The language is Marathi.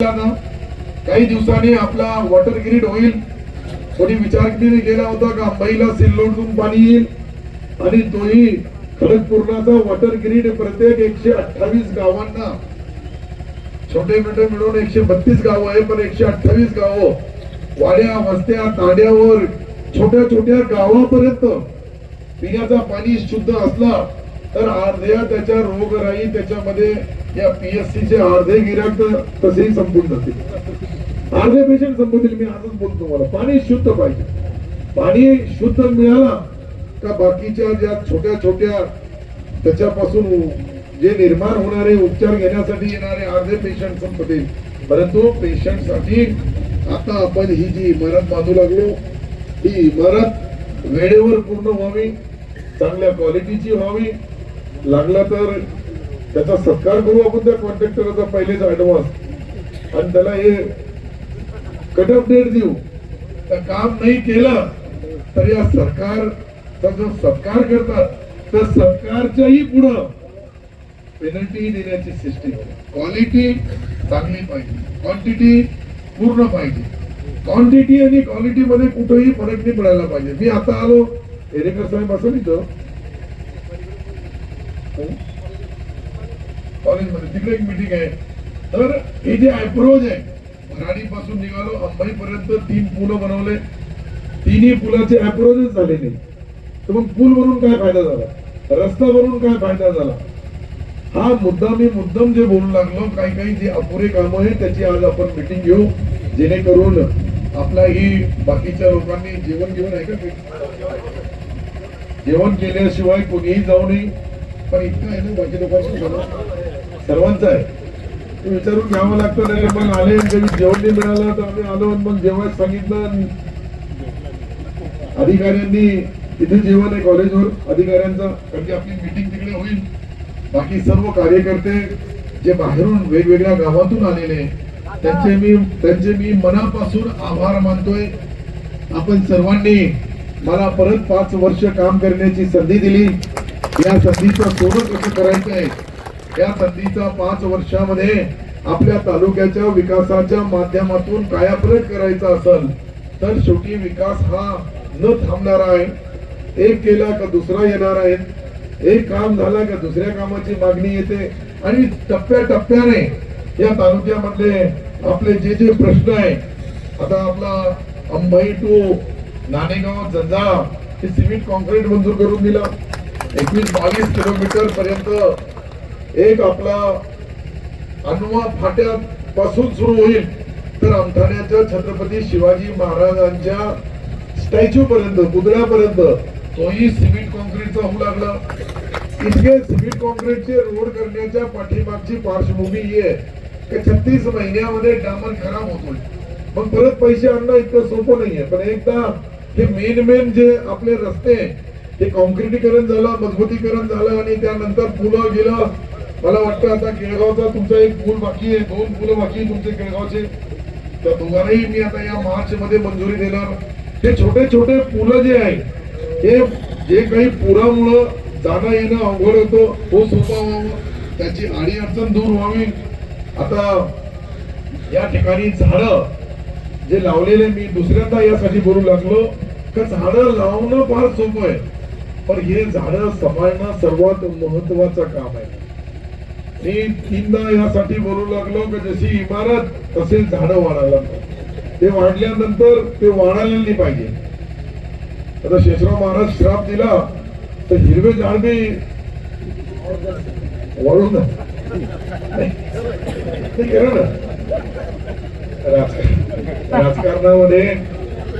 काही दिवसांनी आपला वॉटर ग्रीड होईल. कोणी विचार किती केला होता का? अंबाईला सिल्लोडून पाणी येईल. आणि तोही खडकपूर्णाचा वॉटर ग्रीड प्रत्येक एकशे अठ्ठावीस गावांना. छोटे मोठे मिळून एकशे बत्तीस गाव आहे पण एकशे अठ्ठावीस गाव वाड्या वस्त्या ताड्यावर छोट्या छोट्या गावापर्यंत पिण्याचा पाणी शुद्ध असला तर अर्ध्या त्याच्या रोगराई त्याच्यामध्ये या पीएससी चे अर्धे गिराक तसेही संपून जातील. अर्धे पेशंट संपतील मी आजच बोलतो तुम्हाला. पाणी शुद्ध पाहिजे. पाणी शुद्ध मिळाला का बाकीच्या ज्या छोट्या छोट्या त्याच्यापासून जे निर्माण होणारे उपचार घेण्यासाठी येणारे अर्धे पेशंट संपतील. परंतु पेशंटसाठी आता आपण ही जी इमारत बांधू लागलो ही इमारत वेळेवर पूर्ण व्हावी चांगल्या क्वालिटीची व्हावी. लागला तर त्याचा सत्कार करू आपण त्या कॉन्ट्रॅक्टरचा पहिलेच ऍडव्हान्स आणि त्याला हे कट ऑफ डेट देऊ. तर काम नाही केलं तर या सरकारचा जो सत्कार करतात तर सरकारच्याही पुढं पेनल्टी देण्याची सिस्टीम क्वालिटी चांगली पाहिजे. क्वांटिटी पूर्ण पाहिजे. क्वांटिटी आणि क्वालिटी मध्ये कुठेही फरक नाही पडायला पाहिजे. मी आता आलो एरेकर साहेब असं नाही कॉलेजमध्ये. तिकडे एक मिटिंग आहे. तर हे जे अप्रोच आहे. भराडी पासून निघालो अंबाई पर्यंत तीन पुलं बनवले. तिन्ही पुलाचे अप्रोचच झाले नाही तर मग पूल बनवून काय फायदा झाला? रस्ता बनवून काय फायदा झाला? हा मुद्दा मी मुद्दम जे बोलू लागलो काही काही जे अपुरे काम आहे त्याची आज आपण मिटिंग घेऊ. जेणेकरून आपला ही बाकीच्या लोकांनी जेवण घेऊन आहे का? जेवण केल्याशिवाय कोणीही जाऊ नये. पण इतकं आहे ना बाकी लोकांशी सर्वांचं आहे. ते विचारून घ्यावं लागतं नाही पण मग आले कधी जेवण नाही मिळालं तर आम्ही आलो पण मग सांगितलं अधिकाऱ्यांनी तिथे जेवण आहे कॉलेजवर अधिकाऱ्यांचं कारण की आपली मीटिंग तिकडे होईल. बाकी सर्व कार्यकर्ते जे बाहेरून वेगवेगळ्या गावातून आलेले त्यांचे मी त्यांचे मी मनापासून आभार मानतोय. आपण सर्वांनी मला परत पाच वर्ष काम करण्याची संधी दिली. या संधीचं सोनं कसं करायचं आहे या संधीचा पाच वर्षामध्ये आपल्या तालुक्याच्या विकासाच्या माध्यमातून कायापलट करायचा असेल तर शेवटी विकास हा न थांबणारा आहे. एक केला का दुसरा येणार आहे. एक काम झाला का दुसऱ्या कामाची मागणी येते. आणि टप्प्याटप्प्याने या तालुक्यामधले आपले जे जे प्रश्न आहे आता आपला अंबाई टू नाणेगाव जंजाळा हे सिमेंट कॉन्क्रीट मंजूर करून दिला. एकवीस बावीस किलोमीटर पर्यंत एक आपला अनुवा फाट्या पासून सुरू होईल तर आमठाण्याच्या छत्रपती शिवाजी महाराजांच्या स्टॅच्यू पर्यंत पुतळ्यापर्यंत तोही सिमेंट कॉन्क्रीटचा होऊ लागला. इतके सिमेंट कॉन्क्रीटचे रोड करण्याच्या पाठीमागची पार्श्वभूमी ही आहे की छत्तीस महिन्यामध्ये डामर खराब होतोय मग परत पैसे आणणं इतकं सोपं नाहीये. पण एकदा हे मेन मेन जे आपले रस्ते हे कॉन्क्रिटीकरण झालं मजबूतीकरण झालं आणि त्यानंतर पुलं गेलं मला वाटतं आता केळगावचा तुमचा एक पूल बाकी आहे दोन पूल बाकी तुमचे केळगावचे. त्या दोघांनाही मी आता या मार्च मध्ये मंजुरी देणार. हे छोटे छोटे पुलं जे आहे हे जे काही पुरामुळं जाणं येणं अवघड होतं तो सोपा व्हावं. त्याची आडी अडचण दूर व्हावी. आता या ठिकाणी झाडं जे लावलेले मी दुसऱ्यांदा यासाठी बोलू लागलो. का झाडं लावणं फार सोपं आहे. पण हे झाडं सांभाळणं सर्वात महत्वाचं काम आहे. मी तीनदा यासाठी बोलू लागलो की जशी इमारत तसे झाडं वाढायला ते वाढल्यानंतर ते वाढायला नाही पाहिजे. आता शेषराव महाराज श्राप दिला तर हिरवे झाड बी वाढून जा. नाही ना राजकारण- राजकारणामध्ये